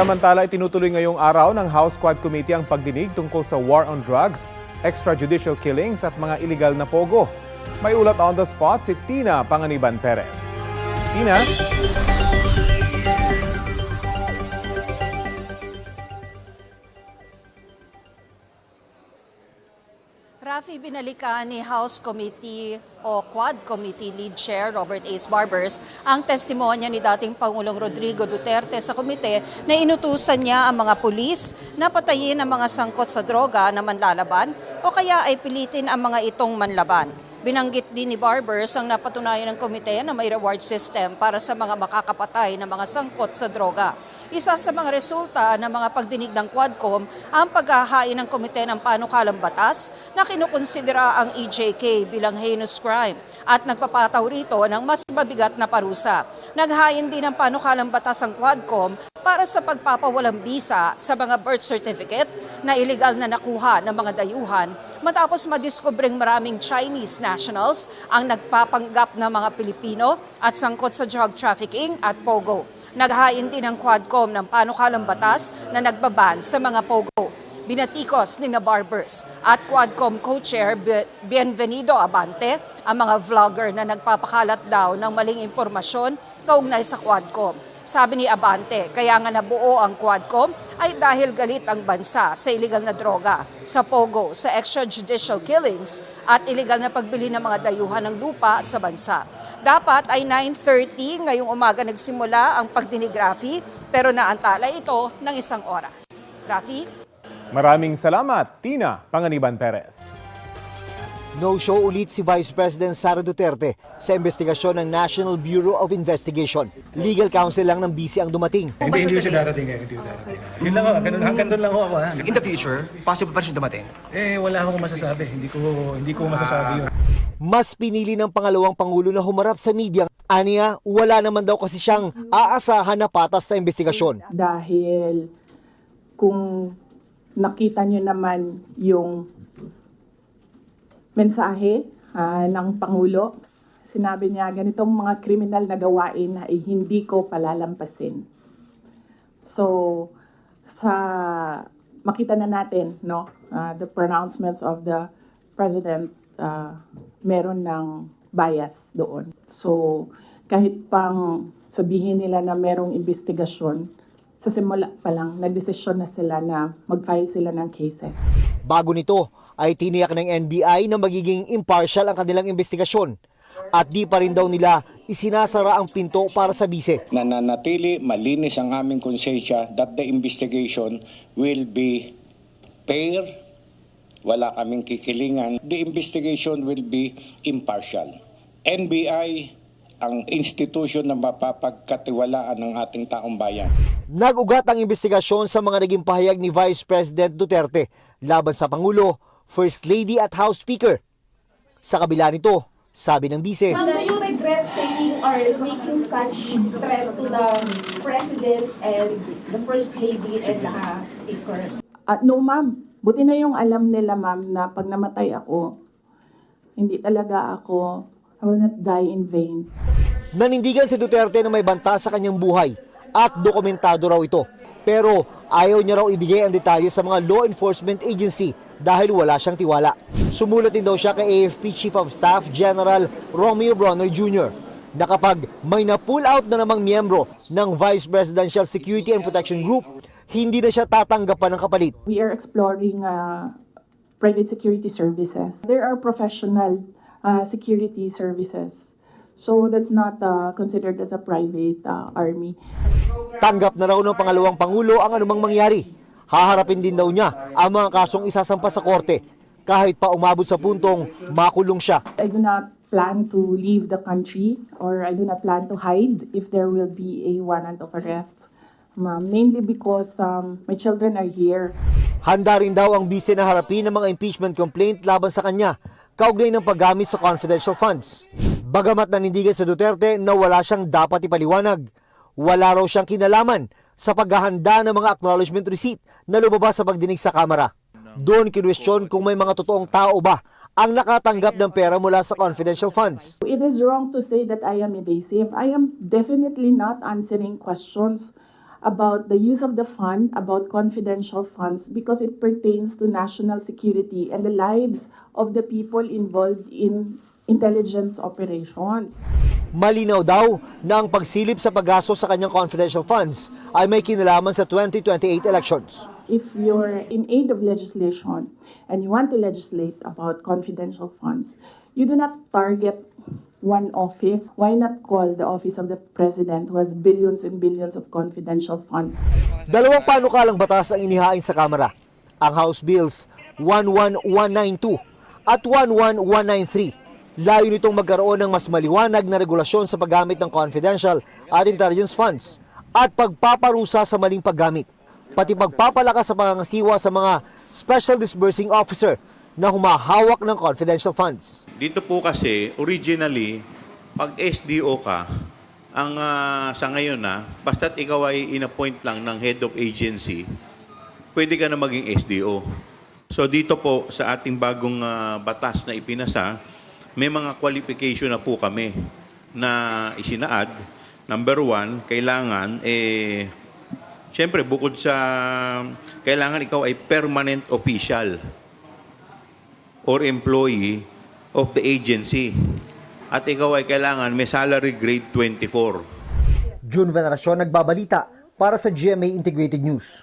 Samantala, itinutuloy ngayong araw ng House Quad Committee ang pagdinig tungkol sa war on drugs, extrajudicial killings at mga illegal na pogo. May ulat on the spot si Tina Panganiban Perez. Tina? Rafi, binalikan ni House Committee o Quad Committee Lead Chair Robert Ace Barbers ang testimonya ni dating Pangulong Rodrigo Duterte sa komite na inutusan niya ang mga pulis na patayin ang mga sangkot sa droga na manlalaban o kaya ay pilitin ang mga itong manlaban. Binanggit din ni Barbers ang napatunayan ng komite na may reward system para sa mga makakapatay na mga sangkot sa droga. Isa sa mga resulta ng mga pagdinig ng Quadcom ang paghahain ng komite ng panukalang batas na kinukonsidera ang EJK bilang heinous crime at nagpapataw rito ng mas mabigat na parusa. Naghain din ng panukalang batas ang Quadcom para sa pagpapawalang bisa sa mga birth certificate na illegal na nakuha ng mga dayuhan matapos madiskubring maraming Chinese nationals ang nagpapanggap na mga Pilipino at sangkot sa drug trafficking at pogo. Naghain din ang Quadcom ng panukalang batas na nagbaban sa mga pogo. Binatikos ni na Barbers at Quadcom co-chair Bienvenido Abante ang mga vlogger na nagpapakalat daw ng maling impormasyon kaugnay sa Quadcom. Sabi ni Abante, kaya nga nabuo ang Quadcom ay dahil galit ang bansa sa illegal na droga, sa pogo, sa extrajudicial killings at illegal na pagbili ng mga dayuhan ng lupa sa bansa. Dapat ay 9.30 ngayong umaga nagsimula ang pagdinig pero naantala ito ng isang oras. Rafi? Maraming salamat, Tina Panganiban Perez. No-show ulit si Vice President Sara Duterte sa investigasyon ng National Bureau of Investigation. Legal counsel lang ng BC ang dumating. Hindi, hindi siya darating eh. Hindi ko darating. Yun lang ako. Ganun, hanggang doon lang ako. Ha? In the future, possible pa rin siya dumating. Eh, wala akong masasabi. Hindi ko, hindi ko masasabi yun. Mas pinili ng pangalawang pangulo na humarap sa media. Aniya, wala naman daw kasi siyang aasahan na patas na investigasyon. dahil kung nakita nyo naman yung mensahe ah, ng Pangulo, sinabi niya ganitong mga kriminal na gawain ay hindi ko palalampasin. So, sa makita na natin, no, ah, the pronouncements of the President, ah, meron ng bias doon. So, kahit pang sabihin nila na merong investigasyon, sa simula pa lang, nagdesisyon na sila na mag-file sila ng cases. Bago nito ay tiniyak ng NBI na magiging impartial ang kanilang investigasyon at di pa rin daw nila isinasara ang pinto para sa bise. nananatili malinis ang aming konsensya that the investigation will be fair, wala kaming kikilingan, the investigation will be impartial. NBI ang institusyon na mapapagkatiwalaan ng ating taong bayan. Nag-ugat ang investigasyon sa mga naging pahayag ni Vice President Duterte laban sa Pangulo, First Lady at House Speaker. Sa kabila nito, sabi ng bise, Ma'am, do you regret saying or making such threat to the President and the First Lady and the Speaker? Ah, no, ma'am. Buti na yung alam nila, ma'am, na pag namatay ako, hindi talaga ako, I will not die in vain. nanindigan si Duterte na may banta sa kanyang buhay at dokumentado raw ito. Pero ayaw niya raw ibigay ang detalye sa mga law enforcement agency dahil wala siyang tiwala. Sumulat din daw siya kay AFP Chief of Staff General Romeo Bronner Jr. na kapag may na-pull out na namang miyembro ng Vice Presidential Security and Protection Group, hindi na siya tatanggapan ng kapalit. We are exploring uh, private security services. There are professional uh, security services. So that's not uh, considered as a private uh, army. Tanggap na raw ng pangalawang pangulo ang anumang mangyari. Haharapin din daw niya ang mga kasong isasampa sa korte kahit pa umabot sa puntong makulong siya. I do not plan to leave the country or I do not plan to hide if there will be a warrant of arrest. Ma- mainly because um, my children are here. Handa rin daw ang bise na harapin ng mga impeachment complaint laban sa kanya kaugnay ng paggamit sa confidential funds. Bagamat nanindigan sa Duterte na wala siyang dapat ipaliwanag, wala raw siyang kinalaman sa paghahanda ng mga acknowledgement receipt na lumabas sa pagdinig sa Kamara. Doon kinwestiyon kung may mga totoong tao ba ang nakatanggap ng pera mula sa confidential funds. It is wrong to say that I am evasive. I am definitely not answering questions. about the use of the fund, about confidential funds, because it pertains to national security and the lives of the people involved in intelligence operations. Malinaw daw na ang pagsilip sa paggasto sa kanyang confidential funds ay may kinalaman sa 2028 elections. If you're in aid of legislation and you want to legislate about confidential funds, you do not target one office. Why not call the office of the president who has billions and billions of confidential funds? Dalawang panukalang batas ang inihain sa Kamara. Ang House Bills 11192 at 11193. Layo nitong magkaroon ng mas maliwanag na regulasyon sa paggamit ng confidential at intelligence funds at pagpaparusa sa maling paggamit. Pati pagpapalakas sa pangangasiwa sa mga Special Disbursing Officer na humahawak ng confidential funds. Dito po kasi, originally, pag SDO ka, ang ah, sa ngayon na, basta't ikaw ay inappoint lang ng head of agency, pwede ka na maging SDO. So dito po sa ating bagong ah, batas na ipinasa, may mga qualification na po kami na isinaad. Number one, kailangan, eh, Siyempre, bukod sa kailangan ikaw ay permanent official or employee of the agency. At ikaw ay kailangan may salary grade 24. June Veneracion nagbabalita para sa GMA Integrated News.